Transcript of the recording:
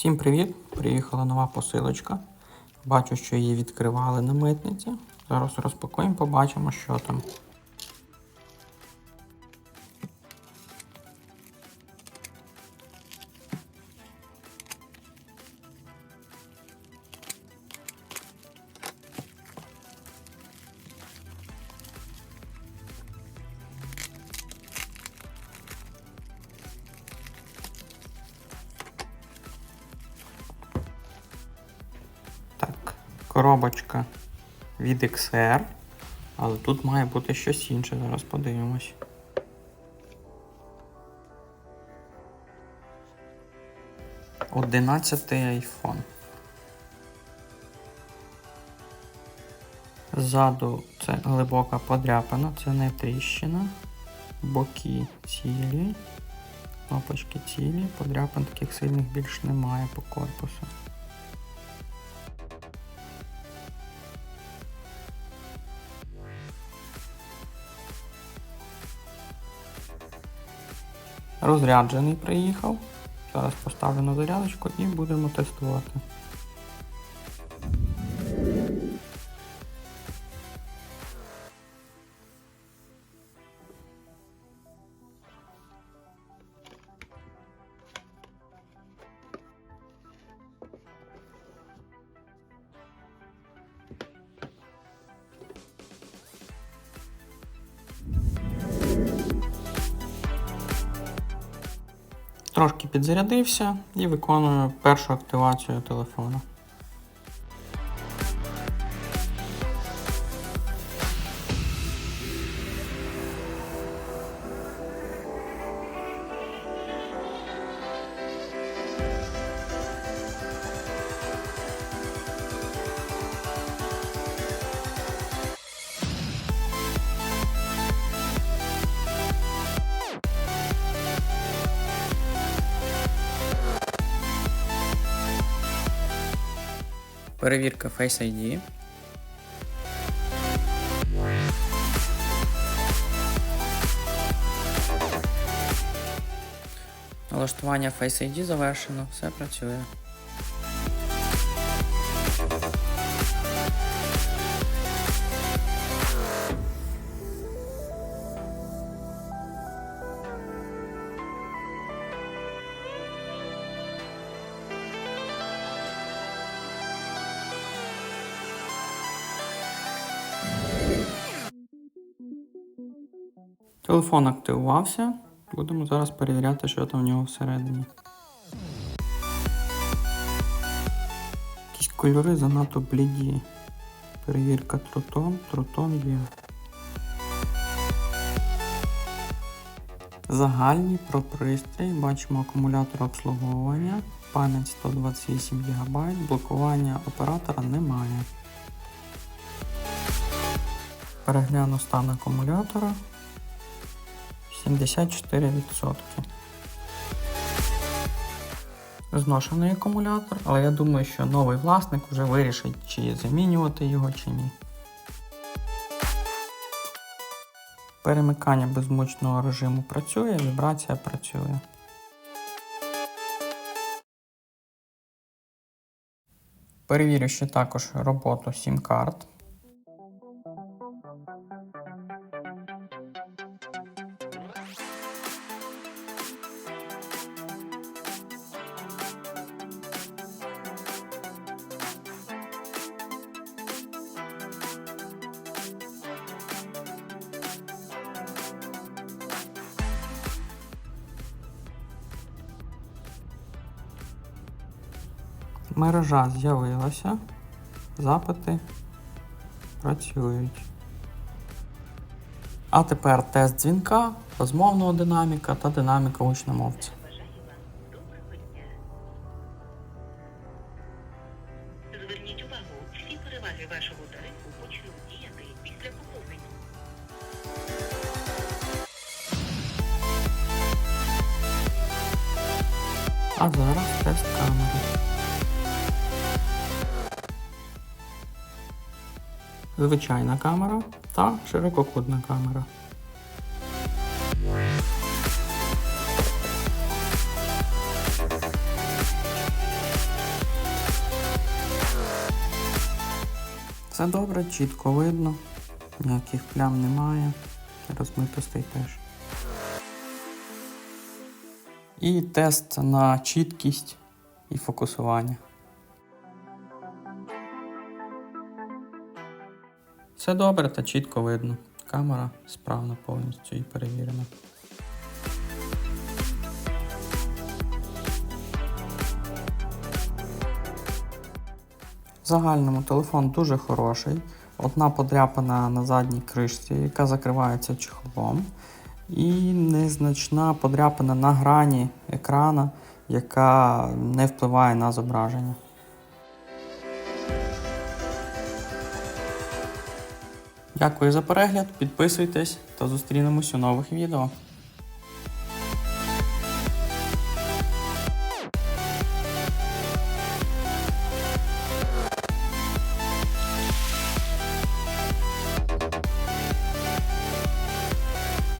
Всім привіт! Приїхала нова посилочка. Бачу, що її відкривали на митниці. Зараз розпакуємо, побачимо, що там. Коробочка від XR. Але тут має бути щось інше. Зараз подивимось. Одинадцятий айфон. Ззаду це глибока подряпина, це не тріщина. Боки цілі. Кнопочки цілі. Подряпин таких сильних більш немає по корпусу. Розряджений приїхав. Зараз поставлю на зарядочку і будемо тестувати. Трошки підзарядився і виконую першу активацію телефону. Перевірка Face ID. Налаштування Face ID завершено, все працює. Телефон активувався. Будемо зараз перевіряти, що там в нього всередині. Якісь кольори занадто бліді. Перевірка трутон, трутон є. Загальні про пристрій. Бачимо акумулятор обслуговування, пам'ять 128 ГБ, блокування оператора немає. Перегляну стан акумулятора. 74%. Зношений акумулятор, але я думаю, що новий власник вже вирішить, чи замінювати його, чи ні. Перемикання безмучного режиму працює, вібрація працює. Перевірю ще також роботу сім-карт. Мережа з'явилася. Запити працюють. А тепер тест дзвінка, розмовного динаміка та динаміка гучномовця. Зверніть увагу, всі переваги вашого тарифу почнуть діяти після поповнення. А зараз тест камери. звичайна камера та ширококутна камера. Все добре, чітко видно, ніяких плям немає, розмитостей теж. І тест на чіткість і фокусування. Все добре та чітко видно. Камера справна повністю і перевірена. В загальному телефон дуже хороший. Одна подряпана на задній кришці, яка закривається чехлом. І незначна подряпина на грані екрана, яка не впливає на зображення. Дякую за перегляд, підписуйтесь та зустрінемось у нових відео.